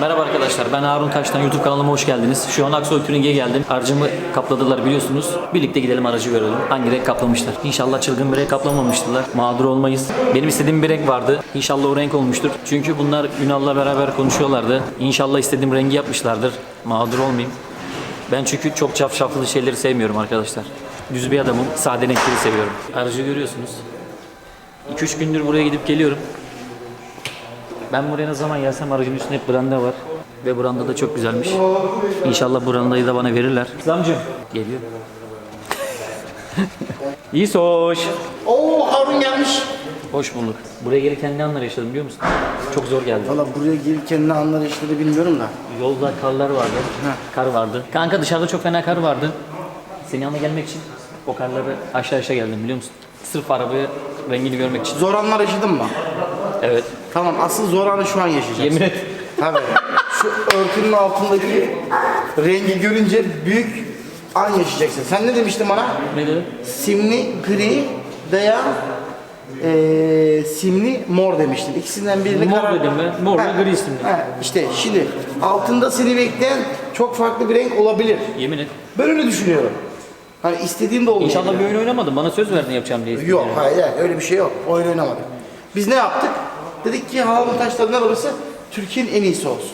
Merhaba arkadaşlar ben Harun Taş'tan YouTube kanalıma hoş geldiniz. Şu an Aksoy Tuning'e geldim. Aracımı kapladılar biliyorsunuz. Birlikte gidelim aracı görelim. Hangi renk kaplamışlar. İnşallah çılgın bir renk kaplamamıştılar. Mağdur olmayız. Benim istediğim bir renk vardı. İnşallah o renk olmuştur. Çünkü bunlar Ünal'la beraber konuşuyorlardı. İnşallah istediğim rengi yapmışlardır. Mağdur olmayayım. Ben çünkü çok cafcaflı şeyleri sevmiyorum arkadaşlar. Düz bir adamım. Sade renkleri seviyorum. Aracı görüyorsunuz. 2-3 gündür buraya gidip geliyorum. Ben buraya ne zaman gelsem aracın üstünde hep branda var. Ve branda da çok güzelmiş. İnşallah brandayı da bana verirler. İslamcığım. Geliyor. İyi hoş. Oo Harun gelmiş. Hoş bulduk. Buraya gelirken ne anlar yaşadım biliyor musun? Çok zor geldi. Valla buraya gelirken ne anlar işleri bilmiyorum da. Yolda karlar vardı. Kar vardı. Kanka dışarıda çok fena kar vardı. Senin yanına gelmek için o karları aşağı aşağı geldim biliyor musun? Sırf arabayı rengini görmek için. Zor anlar yaşadın mı? Evet. Tamam asıl zor anı şu an yaşayacaksın. Yemin et. Tabii. Şu örtünün altındaki rengi görünce büyük an yaşayacaksın. Sen ne demiştin bana? Ne dedim? Simli gri veya eee simli mor demiştin. İkisinden birini Mor karar... dedim ben. Mor ve gri simli. ha, İşte şimdi altında seni bekleyen çok farklı bir renk olabilir. Yemin et. Ben öyle düşünüyorum. Hani istediğim de olmayabilir. İnşallah bir oyun oynamadın. Bana söz verdin yapacağım diye. Yok hayır hayır, öyle bir şey yok. Oyun oynamadık. Biz ne yaptık? Dedik ki Harun Taşlar'ın arabası Türkiye'nin en iyisi olsun.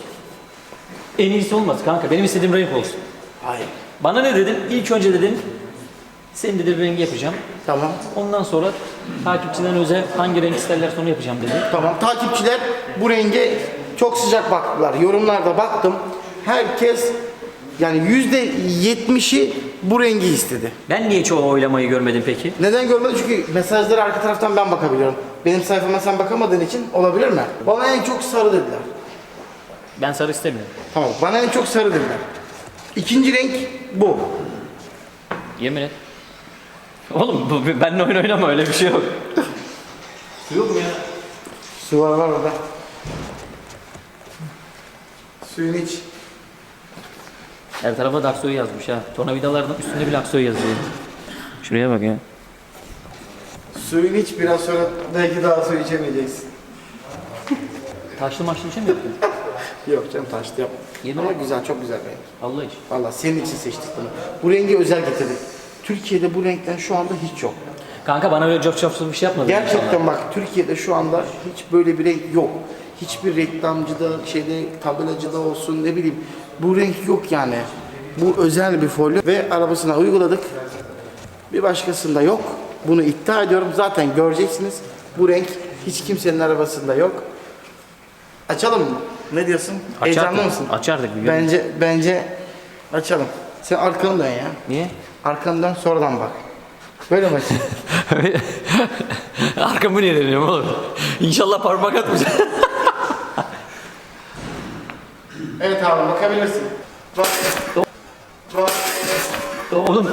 En iyisi olmaz kanka. Benim istediğim renk olsun. Hayır. Bana ne dedin? İlk önce dedin. Senin dedi bir rengi yapacağım. Tamam. Ondan sonra takipçiden özel hangi renk isterlerse onu yapacağım dedi. Tamam. Takipçiler bu renge çok sıcak baktılar. Yorumlarda baktım. Herkes yani yüzde yetmişi bu rengi istedi. Ben niye çoğu oylamayı görmedim peki? Neden görmedi? Çünkü mesajlara arka taraftan ben bakabiliyorum. Benim sayfama sen bakamadığın için olabilir mi? Bana en çok sarı dediler. Ben sarı istemiyorum. Tamam. Bana en çok sarı dediler. İkinci renk bu. Yemin et. Oğlum bu, benimle oyun oynama öyle bir şey yok. Su yok mu ya? Su var var orada. Suyunu iç. Her tarafa da Aksoy yazmış ha. Tornavidaların üstünde bile Aksoy yazıyor. Şuraya bak ya. Suyunu iç biraz sonra belki daha su içemeyeceksin. Taşlı maçlı bir mi yaptın? Yok canım taştı yap. Yemin Ama güzel çok güzel renk. Allah iş. Valla senin için seçtik bunu. Bu rengi özel getirdik. Türkiye'de bu renkten şu anda hiç yok. Kanka bana öyle çok çok bir şey yapmadın Gerçekten inşallah. bak Türkiye'de şu anda hiç böyle bir renk yok. Hiçbir reklamcıda, şeyde, tabelacıda olsun ne bileyim. Bu renk yok yani. Bu özel bir folyo ve arabasına uyguladık. Bir başkasında yok. Bunu iddia ediyorum. Zaten göreceksiniz. Bu renk hiç kimsenin arabasında yok. Açalım mı? Ne diyorsun? Heyecanlı mısın? Açardık bir. Bence bence açalım. Sen arkanı dön ya. Niye? Arkanı dön sonradan bak. Böyle mi açayım? Arkamı niye dönüyorum oğlum? İnşallah parmak atmayacak. Evet abi bakabilirsin. Bak. Bak. oğlum.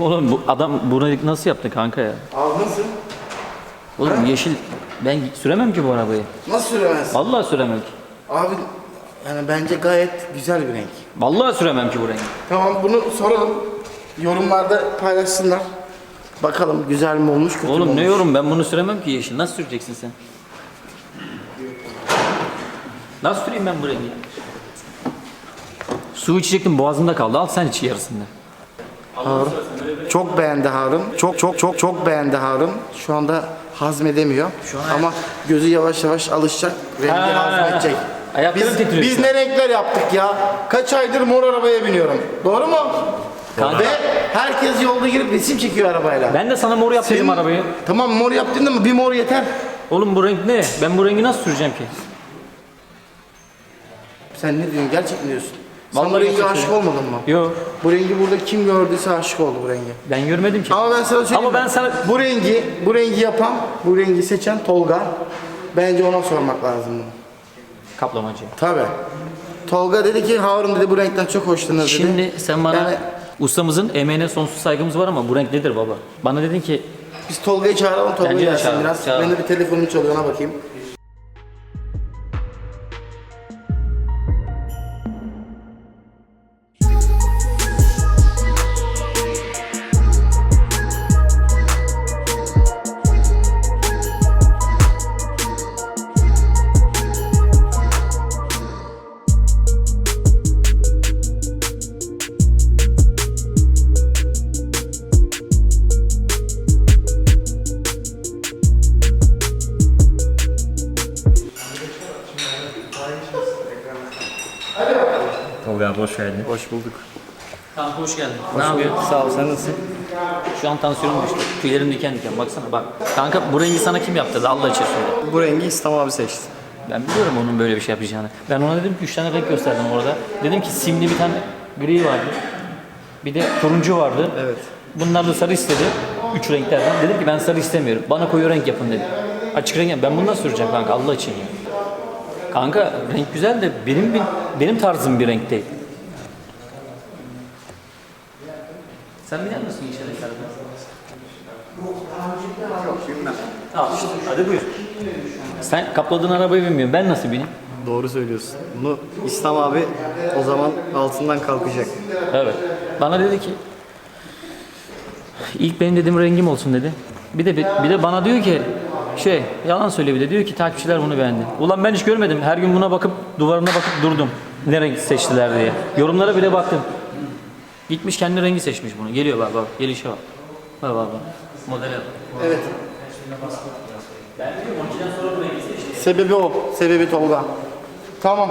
oğlum bu adam bunu nasıl yaptı kanka ya? Aldın Oğlum yeşil ben süremem ki bu arabayı. Nasıl süremezsin? Vallahi süremem ki. Abi yani bence gayet güzel bir renk. Vallahi süremem ki bu rengi. Tamam bunu soralım. Yorumlarda paylaşsınlar. Bakalım güzel mi olmuş kötü mü Oğlum ne olmuş? yorum ben bunu süremem ki yeşil. Nasıl süreceksin sen? Nasıl süreyim ben bu rengi? Su içecektim boğazımda kaldı. Al sen iç yarısını. Harun. Çok beğendi Harun. Çok çok çok çok beğendi Harun. Şu anda hazmedemiyor. Şu an- Ama gözü yavaş yavaş alışacak. Rengi Ha, hazmedecek. ayaklarım Biz, titriyor biz şu ne renkler yaptık ya? Kaç aydır mor arabaya biniyorum. Doğru mu? Kanka. Ve herkes yolda girip resim çekiyor arabayla. Ben de sana mor yap dedim Senin- arabayı. Tamam mor yaptın ama bir mor yeter. Oğlum bu renk ne? Ben bu rengi nasıl süreceğim ki? Sen ne diyorsun? Gerçek mi diyorsun? Sen Vallahi bu renge gerçek aşık söylüyorum. olmadın mı? Yok. Bu rengi burada kim gördüyse aşık oldu bu renge. Ben görmedim ki. Ama ben sana söyleyeyim. Ama mi? ben sana- bu rengi bu rengi yapan, bu rengi seçen Tolga. Bence ona sormak lazım bunu. Kaplamacı. Tabii. Tolga dedi ki Harun dedi bu renkten çok hoşlanır dedi. Şimdi sen bana Yani ustamızın emeğine sonsuz saygımız var ama bu renk nedir baba? Bana dedin ki biz Tolga'yı çağıralım. Tolga Bence de gelsin çağıralım, biraz. çağıralım. Ben de bir telefonum çalıyor ona bakayım. Bulduk. Kanka hoş geldin. ne yapıyorsun? Sağ ol sen nasılsın? Şu an tansiyonum düştü. Tüylerim diken diken baksana bak. Kanka bu rengi sana kim yaptırdı Allah için söyle. Bu rengi İslam abi seçti. Ben biliyorum onun böyle bir şey yapacağını. Ben ona dedim ki üç tane renk gösterdim orada. Dedim ki simli bir tane gri vardı. Bir de turuncu vardı. Evet. Bunlar da sarı istedi. Üç renklerden. Dedim ki ben sarı istemiyorum. Bana koyu renk yapın dedi. Açık renk yap. Ben bundan süreceğim kanka Allah için ya. Kanka renk güzel de benim benim tarzım bir renk değil. Sen bilir misin yeşil renklerden? Tamam işte hadi buyur. Sen kapladığın arabayı bilmiyorum. Ben nasıl bineyim? Doğru söylüyorsun. Bunu İslam abi o zaman altından kalkacak. Evet. Bana dedi ki ilk benim dediğim rengim olsun dedi. Bir de bir de bana diyor ki şey yalan söylüyor bir de diyor ki takipçiler bunu beğendi. Ulan ben hiç görmedim. Her gün buna bakıp duvarına bakıp durdum. Ne renk seçtiler diye. Yorumlara bile baktım. Gitmiş kendi rengi seçmiş bunu. Geliyor bak bak. Gelişe bak. Bak bak bak. Modele bak. Evet. Ben diyorum 12'den sonra bu rengi seçtim. Sebebi o. Sebebi Tolga. Tamam.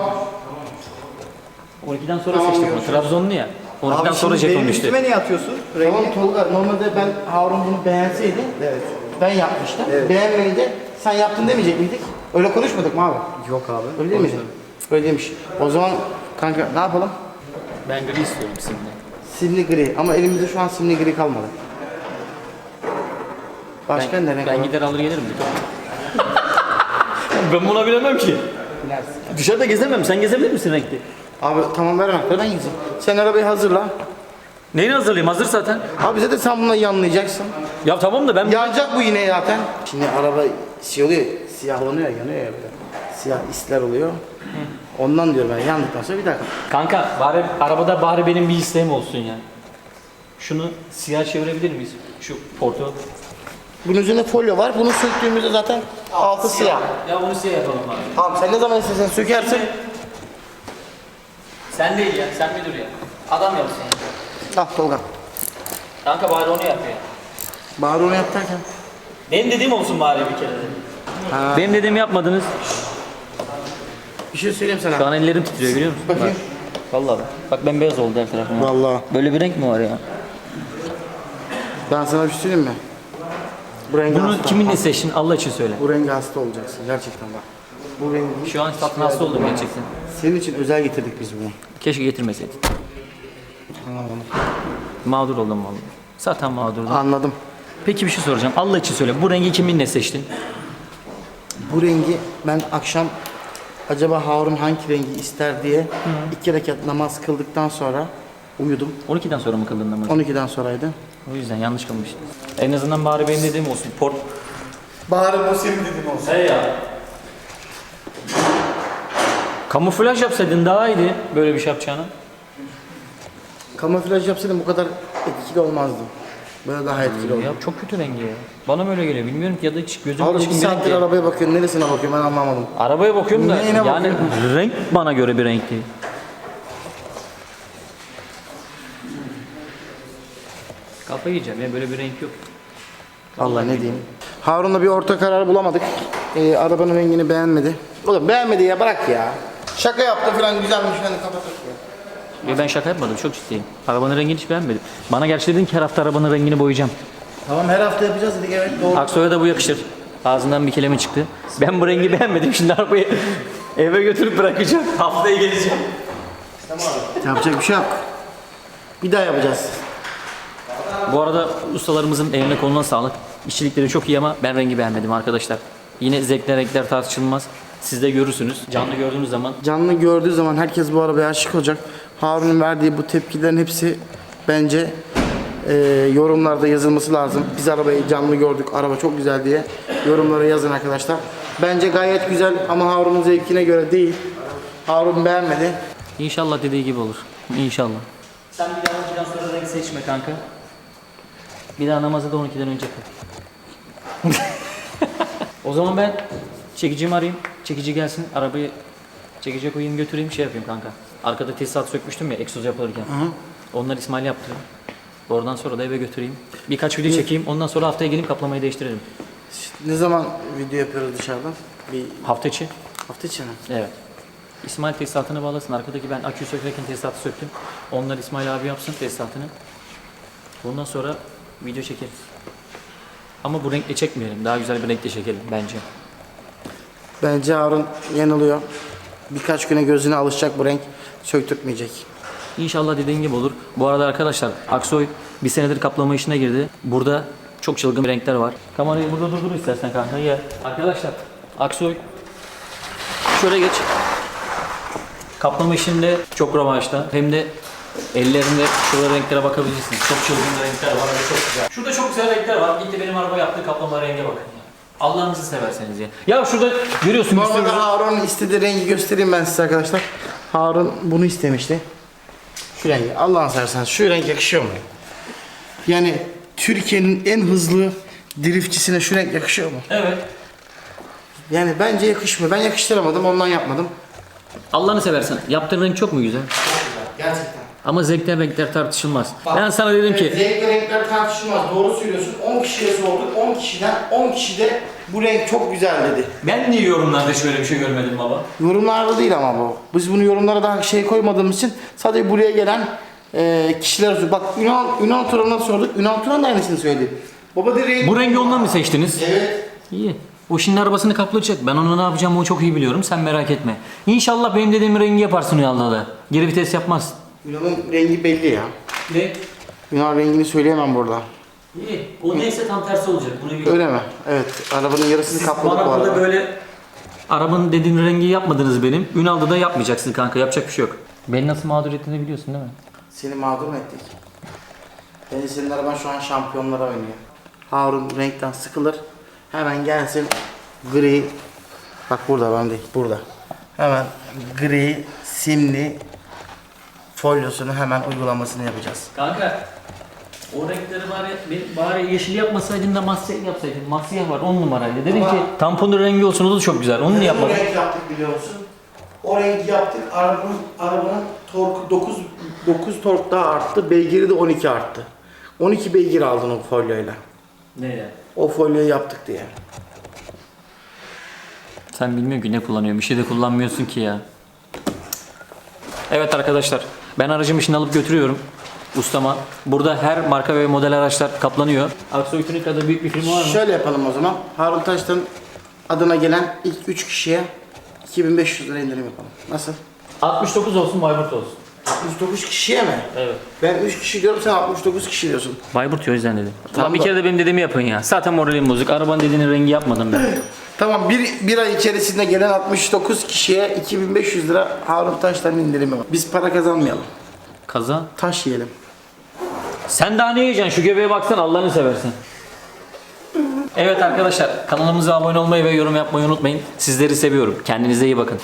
12'den sonra Tamam, seçtim bunu. görüşürüz. Trabzonlu ya. 12'den Abi sonra şimdi benim jeton düştü. üstüme niye atıyorsun? Rengi? Tamam Tolga normalde ben Harun bunu beğenseydi Evet. ben yapmıştım. Evet. Beğenmeyince sen yaptın demeyecek miydik? Öyle konuşmadık mı abi? Yok abi. Öyle değil miydi? Öyle demiş. O zaman kanka ne yapalım? Ben gri istiyorum simli. Simli gri ama elimizde şu an simli gri kalmadı. Başka Ben, ne renk ben var? gider alır gelirim. ben buna bilemem ki. Bilersin. Dışarıda gezemem. Sen gezebilir misin renkli? Abi tamam ver anahtarı ben gideceğim. Sen arabayı hazırla. Neyini hazırlayayım? Hazır zaten. Abi bize de sen bununla yanlayacaksın. Ya tamam da ben... Yanacak bu yine zaten. Şimdi araba şey oluyor, siyahlanıyor, yanıyor ya böyle. Siyah isler oluyor. Ondan diyorum ben yandıktan sonra bir dakika. Kanka bari arabada bari benim bir isteğim olsun ya. Şunu siyah çevirebilir miyiz? Şu portu. Bunun üzerinde folyo var. Bunu söktüğümüzde zaten altı siyah. Ya bunu siyah yapalım abi. Tamam sen ne zaman istersen sökersin. Sen değil ya. Sen bir dur ya. Adam yapsın ya. Ah Tolga. Kanka bari onu yap ya. Bari onu yap derken. Benim dediğim olsun bari bir kere de. Ha. Benim dediğimi yapmadınız. Bir şey söyleyeyim Şu sana. an ellerim titriyor biliyor musun? Bakayım. Bak. Vallahi bak. Bak bembeyaz oldu her tarafım. Vallahi. Böyle bir renk mi var ya? Ben sana bir şey söyleyeyim mi? Bu rengi Bunu hasta. kiminle seçtin Allah için söyle. Bu rengi hasta olacaksın gerçekten bak. Bu rengi Şu an satın hasta oldum gerçekten. senin için özel getirdik biz bunu. Keşke getirmeseydin. Anladım. Mağdur oldum vallahi. Zaten mağdurdum. Anladım. Peki bir şey soracağım. Allah için söyle. Bu rengi kiminle seçtin? Bu rengi ben akşam acaba Harun hangi rengi ister diye iki rekat namaz kıldıktan sonra uyudum. 12'den sonra mı kıldın namazı? 12'den sonraydı. O yüzden yanlış kılmış. En azından bari benim dediğim olsun. Port. Bari bu senin dediğin olsun. He ya. Kamuflaj yapsaydın daha iyiydi böyle bir şey yapacağını. Kamuflaj yapsaydım bu kadar etkili olmazdı. Böyle daha etkili oldu. Ya çok kötü rengi ya. Bana mı öyle geliyor bilmiyorum ki ya da hiç gözüm bir renk saattir değil. arabaya bakıyorum. Neresine bakıyorum ben anlamadım. Arabaya bakıyorum da Neyine yani renk bana göre bir renk değil. Kafa yiyeceğim ya böyle bir renk yok. Vallahi ne diyeyim. Harun'la bir orta karar bulamadık. Ee, arabanın rengini beğenmedi. Oğlum beğenmedi ya bırak ya. Şaka yaptı falan güzelmiş falan kapatıp Ve ben şaka yapmadım çok ciddiyim. Arabanın rengini hiç beğenmedim. Bana gerçi dedin ki her hafta arabanın rengini boyayacağım. Tamam her hafta yapacağız dedik evet doğru. Aksoy'a da bu yakışır. Ağzından bir kelime çıktı. Ben bu rengi beğenmedim. Şimdi arabayı eve götürüp bırakacağım. Haftaya geleceğim. Yapacak bir şey yok. Bir daha yapacağız. Bu arada ustalarımızın eline koluna sağlık. İşçilikleri çok iyi ama ben rengi beğenmedim arkadaşlar. Yine zevkler renkler tartışılmaz. Siz de görürsünüz. Canlı gördüğünüz zaman Canlı gördüğü zaman herkes bu arabaya aşık olacak. Harun'un verdiği bu tepkilerin hepsi bence e, yorumlarda yazılması lazım. Biz arabayı canlı gördük, araba çok güzel diye yorumlara yazın arkadaşlar. Bence gayet güzel ama Harun'un zevkine göre değil. Harun beğenmedi. İnşallah dediği gibi olur. İnşallah. Sen bir daha 12'den sonra renk seçme kanka. Bir daha namazı da 12'den önce kıl. o zaman ben çekicimi arayayım. Çekici gelsin. Arabayı çekice koyayım götüreyim şey yapayım kanka. Arkada tesisat sökmüştüm ya egzoz yapılırken. Onlar İsmail yaptı. Oradan sonra da eve götüreyim. Birkaç video çekeyim. Ondan sonra haftaya gelip kaplamayı değiştirelim. Ne zaman video yapıyoruz dışarıdan? Bir Hafta içi. hafta içi mi? Evet. İsmail tesisatını bağlasın. Arkadaki ben akü sökerken tesisatı söktüm. Onlar İsmail abi yapsın tesisatını. Bundan sonra video çekeriz. Ama bu renkle çekmeyelim. Daha güzel bir renkle çekelim bence. Bence Harun yanılıyor. Birkaç güne gözüne alışacak bu renk. Söktürtmeyecek. İnşallah dediğin gibi olur. Bu arada arkadaşlar Aksoy bir senedir kaplama işine girdi. Burada çok çılgın renkler var. Kamerayı burada durdur istersen kanka gel. Arkadaşlar Aksoy şöyle geç. Kaplama işinde çok revaçta. Hem de ellerinde şurada renklere bakabilirsiniz. Çok çılgın renkler var çok güzel. Şurada çok güzel renkler var. Gitti benim araba yaptığı kaplama renge bakın. Allah'ınızı severseniz ya. Ya şurada görüyorsun bir sürü- Normalde Harun'un istediği rengi göstereyim ben size arkadaşlar. Harun bunu istemişti. Şu rengi. Allah'ın seversen şu renk yakışıyor mu? Yani Türkiye'nin en hızlı driftçisine şu renk yakışıyor mu? Evet. Yani bence yakışmıyor. Ben yakıştıramadım ondan yapmadım. Allah'ını seversen yaptığın renk çok mu güzel? Gerçekten. Ama zevkler renkler tartışılmaz. ben sana dedim ki Zevk ve renkler tartışılmaz. Doğru söylüyorsun. 10 kişiye sorduk. 10 kişiden 10 kişi de bu renk çok güzel dedi. ben niye yorumlarda hiç böyle bir şey görmedim baba? Yorumlarda değil ama bu. Biz bunu yorumlara daha şey koymadığımız için sadece buraya gelen e, kişiler Bak Ünal, Ünal Turan'a sorduk. Ünal Turan da aynısını söyledi. Baba dedi renk... Bu rengi ondan mı seçtiniz? Evet. İyi. O şimdi arabasını kaplayacak. Ben onu ne yapacağımı o çok iyi biliyorum. Sen merak etme. İnşallah benim dediğim rengi yaparsın Ünal'da da. Geri vites yapmaz. Ünal'ın rengi belli ya. Ne? Ünal rengini söyleyemem burada. İyi. O neyse tam tersi olacak. Bunu bil. Öyle mi? Evet. Arabanın yarısını kapladık bu burada arada. böyle arabanın dediğin rengi yapmadınız benim. Ünal'da da yapmayacaksın kanka. Yapacak bir şey yok. Beni nasıl mağdur ettiğini biliyorsun değil mi? Seni mağdur mu ettik? Bence senin araban şu an şampiyonlara oynuyor. Harun renkten sıkılır. Hemen gelsin gri. Bak burada ben değil. Burada. Hemen gri, simli folyosunu hemen uygulamasını yapacağız. Kanka o renkleri bari, bari yeşil yapmasaydın da masya yapsaydın. Masya var 10 numaraydı. Dedim Ama- ki tamponun rengi olsun o da çok güzel. Onu niye O yapmadın? renk yaptık biliyor musun? O rengi yaptık. Arabanın, arabanın torku 9, 9 tork daha arttı. Beygiri de 12 arttı. 12 beygir aldın o folyoyla. Neyle? O folyoyu yaptık diye. Sen bilmiyorsun ki ne kullanıyor. Bir şey de kullanmıyorsun ki ya. Evet arkadaşlar. Ben aracımı şimdi alıp götürüyorum. Ustama. Burada her marka ve model araçlar kaplanıyor. Aksoy Tunika'da büyük bir firma var mı? Şöyle yapalım o zaman. Harun Taş'tan adına gelen ilk 3 kişiye 2500 lira indirim yapalım. Nasıl? 69 olsun Bayburt olsun. 69 kişiye mi? Evet. Ben 3 kişi diyorum sen 69 kişi diyorsun. Bayburt o yüzden dedim. Tamam Tamam bir da- kere de benim dediğimi yapın ya. Zaten moralim bozuk. Arabanın dediğinin rengi yapmadım ben. Tamam bir, bir ay içerisinde gelen 69 kişiye 2500 lira Harun Taş'tan indirimi var. Biz para kazanmayalım. Kaza. Taş yiyelim. Sen daha ne yiyeceksin? Şu göbeğe baksana Allah'ını seversen. Evet arkadaşlar kanalımıza abone olmayı ve yorum yapmayı unutmayın. Sizleri seviyorum. Kendinize iyi bakın.